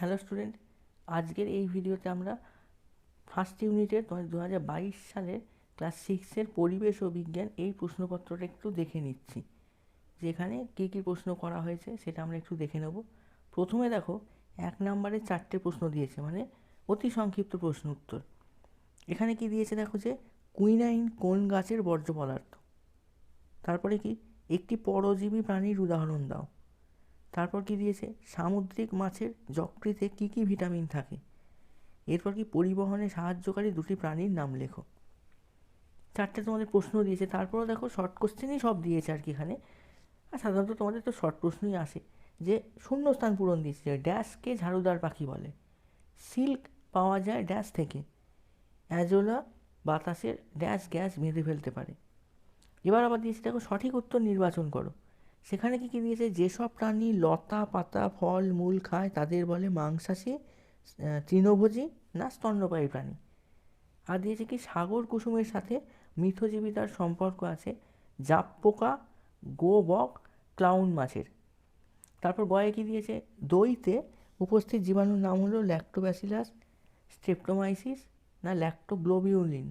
Hello student আজকের এই ভিডিওতে আমরা ফার্স্ট ইউনিটের দু হাজার বাইশ সালের ক্লাস সিক্সের পরিবেশ ও বিজ্ঞান এই প্রশ্নপত্রটা একটু দেখে নিচ্ছি। যেখানে কী কী প্রশ্ন করা হয়েছে সেটা আমরা একটু দেখে নেব। প্রথমে দেখো, এক নম্বরে চারটে প্রশ্ন দিয়েছে মানে অতি সংক্ষিপ্ত প্রশ্ন উত্তর। এখানে কি দিয়েছে দেখো যে, কুইনাইন কোন গাছের বর্জ্য পদার্থ? তারপরে কি, একটি পরজীবী প্রাণীর উদাহরণ দাও। তারপর কি দিয়েছে? সামুদ্রিক মাছের যকৃতে কী কী ভিটামিন থাকে? এরপর কি পরিবহনে সাহায্যকারী দুটি প্রাণীর নাম লেখো? চারটে তোমাদের প্রশ্ন দিয়েছে। তারপরও দেখো শর্ট কোশ্চেনই সব দিয়েছে আর কি এখানে। আর সাধারণত তোমাদের তো শর্ট প্রশ্নই আসে। যে শূন্যস্থান পূরণ দিয়েছে ড্যাশকে ঝাড়ুদার পাখি বলে। সিল্ক পাওয়া যায় ড্যাশ থেকে। অ্যাজোলা বাতাসের ড্যাশ গ্যাস বেঁধে ফেলতে পারে। এবার আবার দিয়েছে দেখো সঠিক উত্তর নির্বাচন করো। সেখানে কি কী দিয়েছে? যেসব প্রাণী লতা, পাতা, ফল, মূল খায়, তাদের বলে মাংসাশী তৃণভোজী না স্তন্যপায়ী প্রাণী। আর দিয়েছে কি সাগর কুসুমের সাথে মিথজীবিতার সম্পর্ক আছে জাপ পোকা গোবক, ক্লাউন মাছের। তারপর গয়ে কি দিয়েছে? দইতে উপস্থিত জীবাণুর নাম হলো ল্যাক্টোব্যাসিলাস স্ট্রেপ্টোমাইসিস না ল্যাক্টোগ্লোবিউলিন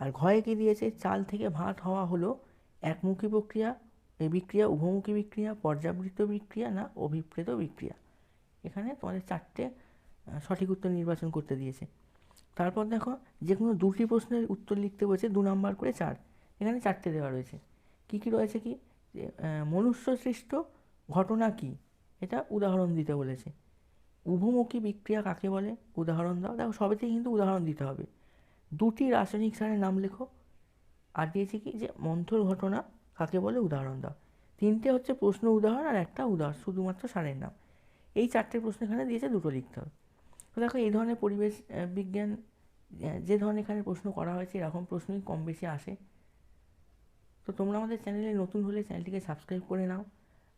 আর ঘয়ে কি দিয়েছে? চাল থেকে ভাত হওয়া হলো একমুখী প্রক্রিয়া এই বিক্রিয়া উভমুখী বিক্রিয়া, পর্যাবৃত্ত বিক্রিয়া না অভিপ্রেত বিক্রিয়া। এখানে তোমাদের চারটে সঠিক উত্তর নির্বাচন করতে দিয়েছে। তারপর দেখো যে কোনো দুটি প্রশ্নের উত্তর লিখতে বলেছে দু নম্বর করে চার। এখানে চারটে দেওয়া রয়েছে। কী কী রয়েছে কি? মনুষ্য সৃষ্ট ঘটনা কী? এটা উদাহরণ দিতে বলেছে। উভমুখী বিক্রিয়া কাকে বলে? উদাহরণ দাও। দেখো, সবেতেই কিন্তু উদাহরণ দিতে হবে। দুটি রাসায়নিক সারের নাম লেখো। আর দিয়েছে কি? যে, মন্থর ঘটনা কাকে বলে? উদাহরণ দাও। তিনটে হচ্ছে প্রশ্ন উদাহরণ আর একটা উদাহরণ, শুধুমাত্র সারের নাম। এই চারটে প্রশ্ন এখানে দিয়েছে, দুটো লিখতে হবে। তো দেখো, এই ধরনের পরিবেশ বিজ্ঞান যে ধরনের এখানে প্রশ্ন করা হয়েছে, এরকম প্রশ্নই কম বেশি আসে। তো তোমরা আমাদের চ্যানেলে নতুন হলে চ্যানেলটিকে সাবস্ক্রাইব করে নাও।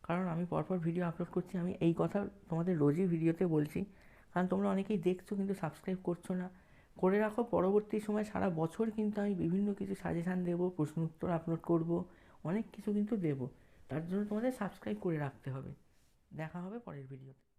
কারণ আমি পরপর ভিডিও আপলোড করছি, আমি এই কথা তোমাদের রোজই ভিডিওতে বলছি। কারণ তোমরা অনেকেই দেখছ কিন্তু সাবস্ক্রাইব করছ না। করে রাখো, পরবর্তী সময় সারা বছর কিন্তু আমি বিভিন্ন কিছু সাজেশান দেবো, প্রশ্ন উত্তর আপলোড করব। অনেক কিছু কিন্তু দেবো। তার জন্য তোমাদের সাবস্ক্রাইব করে রাখতে হবে। দেখা হবে পরের ভিডিওতে